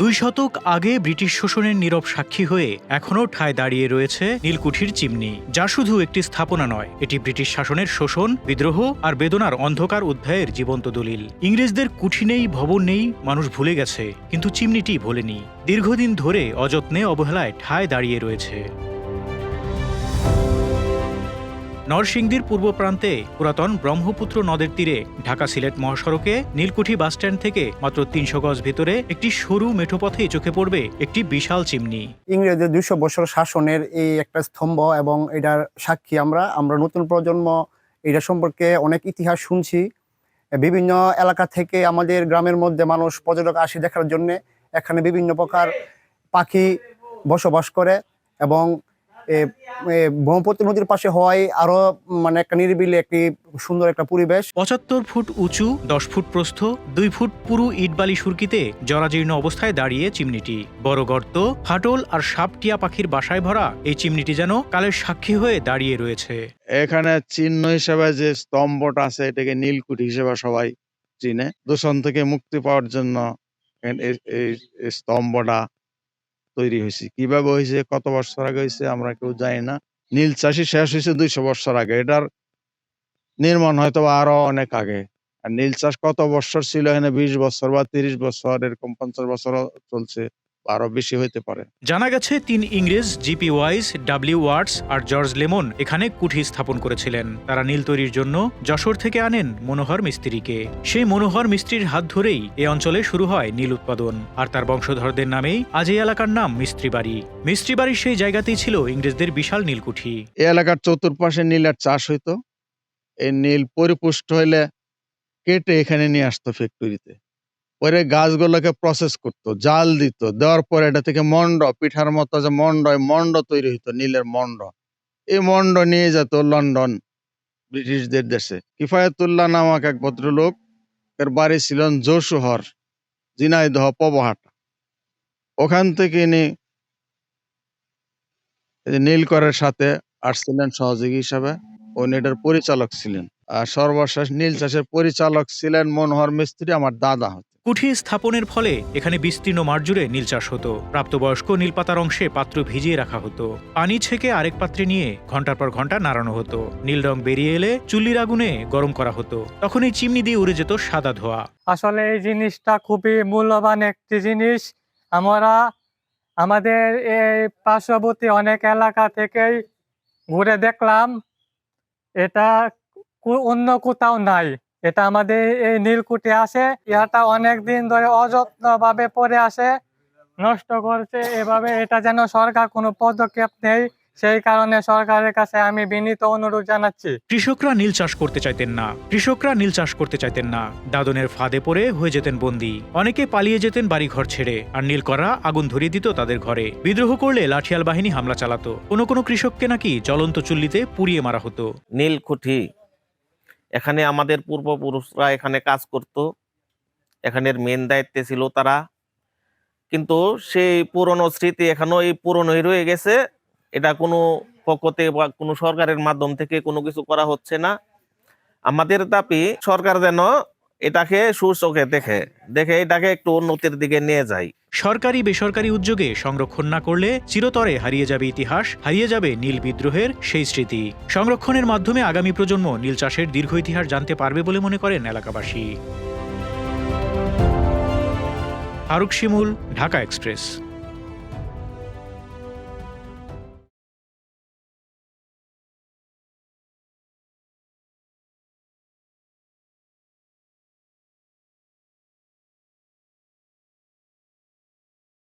দুই শতক আগে ব্রিটিশ শোষণের নীরব সাক্ষী হয়ে এখনও ঠায় দাঁড়িয়ে রয়েছে নীলকুঠির চিমনি, যা শুধু একটি স্থাপনা নয়, এটি ব্রিটিশ শাসনের শোষণ, বিদ্রোহ আর বেদনার অন্ধকার অধ্যায়ের জীবন্ত দলিল। ইংরেজদের কুঠি নেই, ভবন নেই, মানুষ ভুলে গেছে, কিন্তু চিমনিটি ভোলেনি। দীর্ঘদিন ধরে অযত্নে অবহেলায় ঠায় দাঁড়িয়ে রয়েছে। নরসিংদীর পূর্ব প্রান্তে পুরাতন ব্রহ্মপুত্র নদের তীরে ঢাকা সিলেট মহাসড়কে নীলকুঠি বাসস্ট্যান্ড থেকে মাত্র তিনশো গজ ভেতরে একটি সরু মেঠোপথে চোখে পড়বে একটি বিশাল চিমনি। ইংরেজদের দুইশো বছর শাসনের এই একটা স্তম্ভ এবং এটার সাক্ষী আমরা। আমরা নতুন প্রজন্ম, এটা সম্পর্কে অনেক ইতিহাস শুনছি। বিভিন্ন এলাকা থেকে আমাদের গ্রামের মধ্যে মানুষ পর্যটক আসে দেখার জন্য। এখানে বিভিন্ন প্রকার পাখি বসবাস করে এবং ব্রহ্মপুত্র নদীর পাশে হওয়ায় আরও মানে একটা নিরিবিলি একটি সুন্দর একটা পরিবেশ। পঁচাত্তর ফুট উঁচু দশ ফুট প্রস্থ দুই ফুট পুরু ইটবালি সুরকিতে জরাজীর্ণ অবস্থায় দাঁড়িয়ে চিমনিটি। বড় গর্ত ফাটল আর সাপটিয়া পাখির বাসায় ভরা এই চিমনিটি যেন কালের সাক্ষী হয়ে দাঁড়িয়ে রয়েছে। এখানে চিহ্ন হিসেবে যে স্তম্ভটা আছে এটাকে নীলকুঠি হিসেবে সবাই চিনে। দূষণ থেকে মুক্তি পাওয়ার জন্য এই স্তম্ভটা তৈরি হয়েছে। কীভাবে হয়েছে, কত বছর আগে হয়েছে, আমরা কেউ জানি না। নীল চাষি শেষ হয়েছে দুইশো বছর আগে। এটার নির্মাণ হয়তো আরও অনেক আগে। আর নীল চাষ কত বছর ছিল এখানে? বিশ বছর বা তিরিশ বছর, এরকম পঞ্চাশ বছর চলছে। আরও বেশি হইতে পারে। জানা গেছে তিন ইংরেজ G P Wise W Wards আর জর্জ লেমন এখানে কুঠি স্থাপন করেছিলেন। তারা নীল তৈরির জন্য যশোর থেকে আনেন মনোহর মিস্ত্রিকে। সেই মনোহর মিস্ত্রির হাত ধরেই এ অঞ্চলে শুরু হয় নীল উৎপাদন। আর তার বংশধরদের নামেই আজ এই এলাকার নাম মিস্ত্রি বাড়ি মিস্ত্রি বাড়ির সেই জায়গাতেই ছিল ইংরেজদের বিশাল নীলকুঠি। এ এলাকার চতুর্পাশে নীলের চাষ হইতো। এই নীল পরিপুষ্ট হইলে কেটে এখানে নিয়ে আসতো ফ্যাক্টরিতে পরে গাছগুলোকে প্রসেস করতো, জাল দিত, দেওয়ার পরে এটা থেকে মন্ড, পিঠার মতো যে মন্ড মন্ড তৈরি হইতো, নীলের মন্ড। এই মন্ড নিয়ে যেত লন্ডন, ব্রিটিশদের দেশে। কিফায়তুল্লাহ নামক এক ভদ্রলোক, এর বাড়ি ছিলেন যশোহর, ঝিনাইদহ পবহাটা। ওখান থেকে ইনি নীলকরের সাথে আসছিলেন সহযোগী হিসাবে। উনি এটার পরিচালক ছিলেন। আর সর্বশেষ নীল চাষের পরিচালক ছিলেন মনোহর মিস্ত্রি, আমার দাদা হতে কুঠি স্থাপনের ফলে এখানে বিস্তীর্ণ মাঠ জুড়ে নীল চাষ হতো। প্রাপ্তবয়স্ক নীলপাতার অংশে পাত্র ভিজিয়ে রাখা হতো। পানি ছেঁকে আরেক পাত্রে নিয়ে ঘণ্টার পর ঘণ্টা নাড়ানো হতো। নীল রং বেরিয়ে এলে চুল্লির আগুনে গরম করা হতো। তখন এই চিমনি দিয়ে উড়ে যেত সাদা ধোয়া। আসলে এই জিনিসটা খুবই মূল্যবান একটি জিনিস। আমরা আমাদের এই পার্শ্ববর্তী অনেক এলাকা থেকেই ঘুরে দেখলাম, এটা অন্য কোথাও নাই। এটা আমাদের এই নীলকুঠি আছে। ইহাটা অনেক দিন ধরে অযত্নভাবে পড়ে আসে নষ্ট করছে। এভাবে এটা যেন সরকার কোনো পদক্ষেপ নেই সেই কারণে সরকারের কাছে আমি বিনীত অনুরোধ জানাচ্ছি। কৃষকরা নীল চাষ করতে চাইতেন না কৃষকরা নীল চাষ করতে চাইতেন না। দাদনের ফাঁদে পড়ে হয়ে যেতেন বন্দি। অনেকে পালিয়ে যেতেন বাড়ি ঘর ছেড়ে আর নীল করা আগুন ধরিয়ে দিত তাদের ঘরে। বিদ্রোহ করলে লাঠিয়াল বাহিনী হামলা চালাতো। কোনো কোনো কৃষককে নাকি জ্বলন্ত চুল্লিতে পুড়িয়ে মারা হতো। নীলকুঠি এখানে আমাদের পূর্বপুরুষরা এখানে কাজ করত। এখানের মেন দায়িত্বে ছিল তারা। কিন্তু সেই পুরনো স্মৃতি এখনও এই পুরনোই রয়ে গেছে। এটা কোনো পক্ষতে বা কোনো সরকারের মাধ্যম থেকে কোনো কিছু করা হচ্ছে না। আমাদের দাবি, সরকার যেন এটাকে সুচোখে দেখে দেখে এটাকে একটু উন্নতির দিকে নিয়ে যাই। সরকারি বেসরকারি উদ্যোগে সংরক্ষণ না করলে চিরতরে হারিয়ে যাবে ইতিহাস, হারিয়ে যাবে নীল বিদ্রোহের সেই স্মৃতি। সংরক্ষণের মাধ্যমে আগামী প্রজন্ম নীল চাষের দীর্ঘ ইতিহাস জানতে পারবে বলে মনে করেন এলাকাবাসী। ফারুক শিমুল, ঢাকা এক্সপ্রেস।